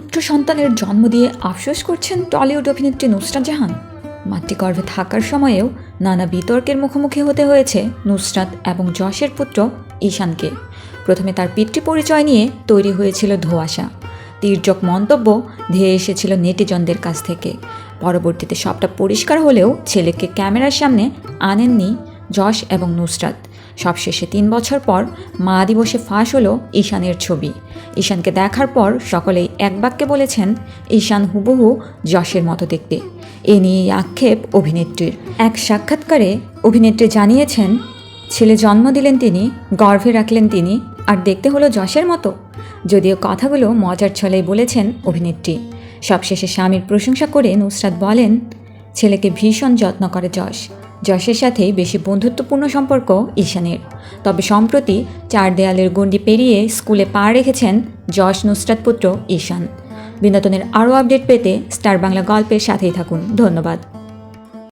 পুত্র সন্তানের জন্ম দিয়ে আফসোস করছেন টলিউড অভিনেত্রী নুসরাত জাহান। মাতৃগর্ভে থাকার সময়েও নানা বিতর্কের মুখোমুখি হতে হয়েছে নুসরাত এবং যশের পুত্র ঈশানকে। প্রথমে তার পিতৃ পরিচয় নিয়ে তৈরি হয়েছিল ধোঁয়াশা। তীর্যক মন্তব্য ধেয়ে এসেছিল নেটিজনদের কাছ থেকে। পরবর্তীতে সবটা পরিষ্কার হলেও ছেলেকে ক্যামেরার সামনে আনেননি যশ এবং নুসরাত। সবশেষে তিন বছর পর মা দিবসে ফাঁস হলো ঈশানের ছবি। ঈশানকে দেখার পর সকলেই এক বাক্যে বলেছেন, ঈশান হুবহু যশের মতো দেখতে। এ নিয়ে আক্ষেপ অভিনেত্রীর। এক সাক্ষাৎকারে অভিনেত্রী জানিয়েছেন, ছেলে জন্ম দিলেন তিনি, গর্ভে রাখলেন তিনি, আর দেখতে হলো যশের মতো। যদিও কথাগুলো মজার ছলেই বলেছেন অভিনেত্রী। সবশেষে স্বামীর প্রশংসা করে নুসরাত বলেন, ছেলেকে ভীষণ যত্ন করে যশ। যশের সাথেই বেশি বন্ধুত্বপূর্ণ সম্পর্ক ঈশানের। তবে সম্প্রতি চার দেয়ালের গণ্ডি পেরিয়ে স্কুলে পা রেখেছেন যশ নুসরাত পুত্র ঈশান। বিনোদনের আরও আপডেট পেতে স্টার বাংলা গল্পের সাথেই থাকুন। ধন্যবাদ।